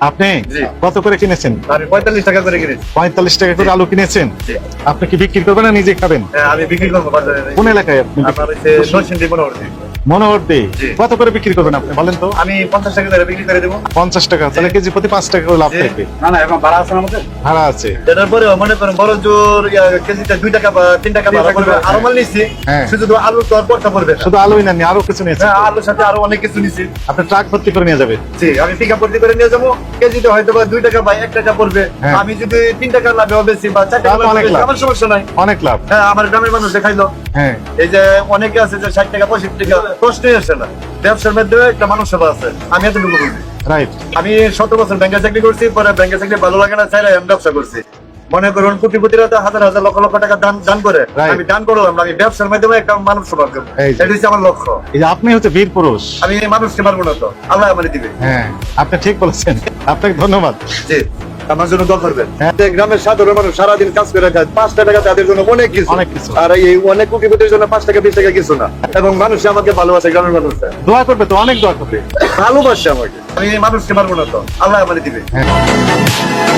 আপনি কত করে কিনেছেন? পঁয়তাল্লিশ টাকা করে কিনেছি। পঁয়তাল্লিশ টাকা করে আলু কিনেছেন? আপনি কি বিক্রি করবেন না নিজে খাবেন? হ্যাঁ, আমি বিক্রি করব কোন এলাকায় আপনি আমার হচ্ছে নরসিংদী মনোহরদী মনোহর দে কত করে বিক্রি করবেন আপনি বলেন তো? আমি পঞ্চাশ টাকা করে বিক্রি করে দেবো। পঞ্চাশ টাকা তাহলে কেজি প্রতি পাঁচ টাকা করে লাভ থাকবে। না না এখন ভাড়া আছে আমাদের? ভাড়া আছে। এটার পরে মনে করেন বড় জোর কেজিতে দুই টাকা বা তিন টাকা ভাড়া পড়বে। আরও মাল নিচ্ছি হ্যাঁ। শুধু আলু তো পড়তে পড়বে শুধু আলুই না আরও কিছু নিয়েছেন হ্যাঁ, আলুর সাথে আরও অনেক কিছু নিচ্ছি আপনি ট্রাক ভর্তি করে নিয়ে যাবেন জি আমি টিকা ভর্তি করে নিয়ে যাব। কেজিতে হয়তো বা দুই টাকা বা এক টাকা পড়বে। হ্যাঁ। আমি যদি তিন টাকা লাভে বেশি বা চার টাকা। আমার সমস্যা নাই। অনেক লাভ। হ্যাঁ আমার গ্রামের মানুষ দেখাইলো। হ্যাঁ। এই যে অনেকে আছে যে ষাট টাকা পঁয়ষট্টি টাকা। প্রশ্নই আসে না। ব্যবসার একটা মানুষ সেবা আছে। আমি এতটুকু বুঝি রাইট আমি বছর ব্যাংকে চাকরি করছি পরে ব্যাংকে চাকরি ভালো লাগে না চাইলে আমি ব্যবসা করছি। মনে করুন কোটিপতিরা তো হাজার হাজার লক্ষ লক্ষ টাকা দান দান করে। আমি দান করলাম আমি ব্যবসার মাধ্যমে একটা মানুষ সেবা করব। এটা হচ্ছে আমার লক্ষ্য। এই যে আপনি হচ্ছে বীর পুরুষ। আমি মানুষকে পারব না তো। আল্লাহ আমার দিবে। হ্যাঁ আপনি ঠিক বলেছেন। আপনাকে ধন্যবাদ। জি। আমার জন্য দোয়া করবেন। গ্রামের সাধারণ মানুষ সারাদিন কাজ করে খায় পাঁচটা টাকা তাদের জন্য অনেক কিছু। অনেক কিছু। আর এই অনেক কোটিপতির জন্য পাঁচ টাকা বিশ টাকা কিছু না। এবং মানুষ আমাকে ভালোবাসে গ্রামের মানুষ। দোয়া করবে তো অনেক দোয়া করবে। ভালোবাসে আমাকে। আমি এই মানুষকে পারব না তো। আল্লাহ আমার দিবে। হ্যাঁ।